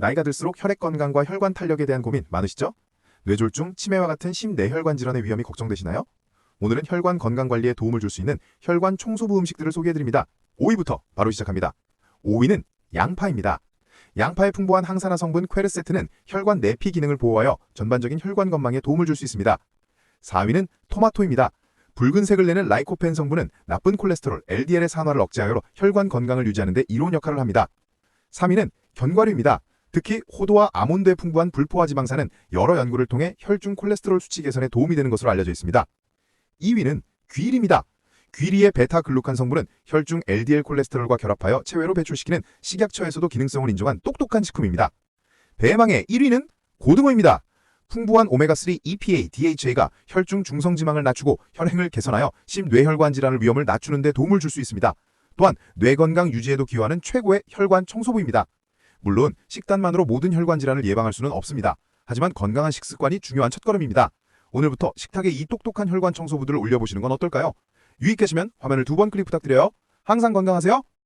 나이가 들수록 혈액 건강과 혈관 탄력에 대한 고민 많으시죠? 뇌졸중, 치매와 같은 심내혈관 질환의 위험이 걱정되시나요? 오늘은 혈관 건강 관리에 도움을 줄 수 있는 혈관 청소부 음식들을 소개해드립니다. 5위부터 바로 시작합니다. 5위는 양파입니다. 양파의 풍부한 항산화 성분 퀘르세트는 혈관 내피 기능을 보호하여 전반적인 혈관 건강에 도움을 줄 수 있습니다. 4위는 토마토입니다. 붉은색을 내는 라이코펜 성분은 나쁜 콜레스테롤 LDL의 산화를 억제하여 혈관 건강을 유지하는 데 이로운 역할을 합니다. 3위는 견과류입니다. 특히 호두와 아몬드에 풍부한 불포화 지방산은 여러 연구를 통해 혈중 콜레스테롤 수치 개선에 도움이 되는 것으로 알려져 있습니다. 2위는 귀리입니다. 귀리의 베타글루칸 성분은 혈중 LDL 콜레스테롤과 결합하여 체외로 배출시키는 식약처에서도 기능성을 인정한 똑똑한 식품입니다. 대망의 1위는 고등어입니다. 풍부한 오메가3 EPA, DHA가 혈중 중성지방을 낮추고 혈행을 개선하여 심뇌혈관 질환을 위험을 낮추는 데 도움을 줄 수 있습니다. 또한 뇌 건강 유지에도 기여하는 최고의 혈관 청소부입니다. 물론 식단만으로 모든 혈관 질환을 예방할 수는 없습니다. 하지만 건강한 식습관이 중요한 첫걸음입니다. 오늘부터 식탁에 이 똑똑한 혈관 청소부들을 올려보시는 건 어떨까요? 유익하시면 화면을 두 번 클릭 부탁드려요. 항상 건강하세요.